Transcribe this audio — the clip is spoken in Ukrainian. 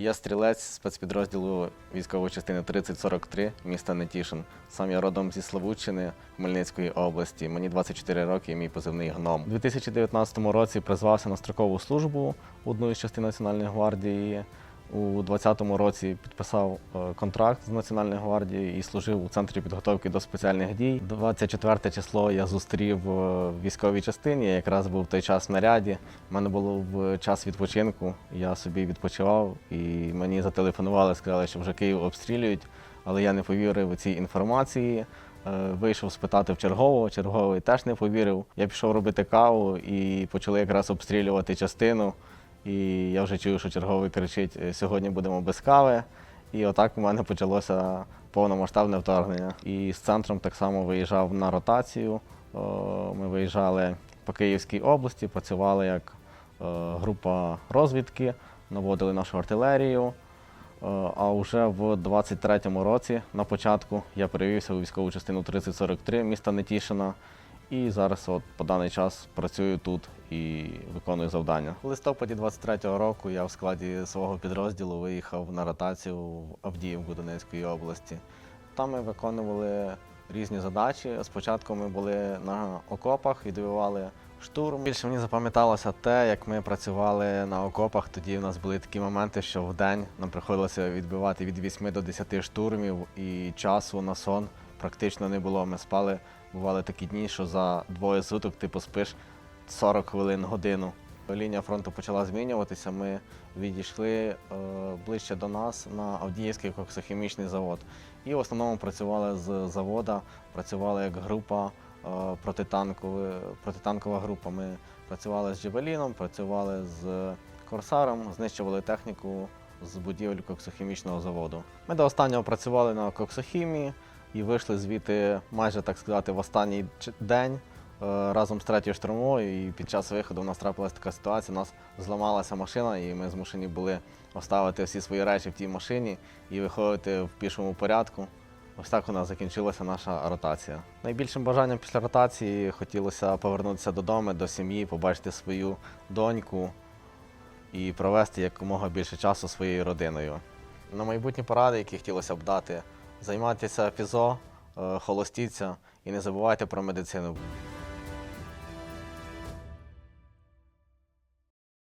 Я стрілець спецпідрозділу військової частини 3043 міста Нетішин. Сам я родом зі Славутчини Хмельницької області. Мені 24 роки і мій позивний гном. У 2019 році призвався на строкову службу в одну із частин Національної гвардії. У 2020 році підписав е, контракт з Національною гвардією і служив у центрі підготовки до спеціальних дій. 24 число я зустрів е, в військовій частині. Я якраз був той час в наряді. У мене було в час відпочинку. Я собі відпочивав і мені зателефонували, сказали, що вже Київ обстрілюють, але я не повірив цій інформації. Е, Вийшов спитати в чергового, черговий теж не повірив. Я пішов робити каву і почали якраз обстрілювати частину. І я вже чую, що черговий кричить: «Е, сьогодні будемо без кави. І отак у мене почалося повномасштабне вторгнення. І з центром так само виїжджав на ротацію. Ми виїжджали по Київській області, працювали як е, група розвідки, наводили нашу артилерію. А вже в 23-му році, на початку, я перевівся у військову частину 3043 міста Нетішина. І зараз от по даний час працюю тут і виконую завдання. У листопаді 23-го року я в складі свого підрозділу виїхав на ротацію в Авдіївку Донецької області. Там ми виконували різні задачі. Спочатку ми були на окопах і добивали штурм. Більше мені запам'яталося те, як ми працювали на окопах. Тоді в нас були такі моменти, що в день нам приходилося відбивати від 8 до 10 штурмів, і часу на сон практично не було. Ми спали, бували такі дні, що за двоє суток ти поспиш 40 хвилин годину. Лінія фронту почала змінюватися. Ми відійшли е, ближче до нас на Авдіївський коксохімічний завод. І в основному працювали з завода, працювали як група е, протитанкова, група. Ми працювали з Джевеліном, працювали з Корсаром, знищували техніку з будівель коксохімічного заводу. Ми до останнього працювали на коксохімії і вийшли звідти майже так сказати в останній день разом з третьою штурмовою. І під час виходу у нас трапилася така ситуація. У нас зламалася машина, і ми змушені були оставити всі свої речі в тій машині і виходити в пішому порядку. Ось так у нас закінчилася наша ротація. Найбільшим бажанням після ротації хотілося повернутися додому, до сім'ї, побачити свою доньку і провести якомога більше часу своєю родиною. На майбутні поради, які хотілося б дати, займайтеся фізо, е, холостіться і не забувайте про медицину.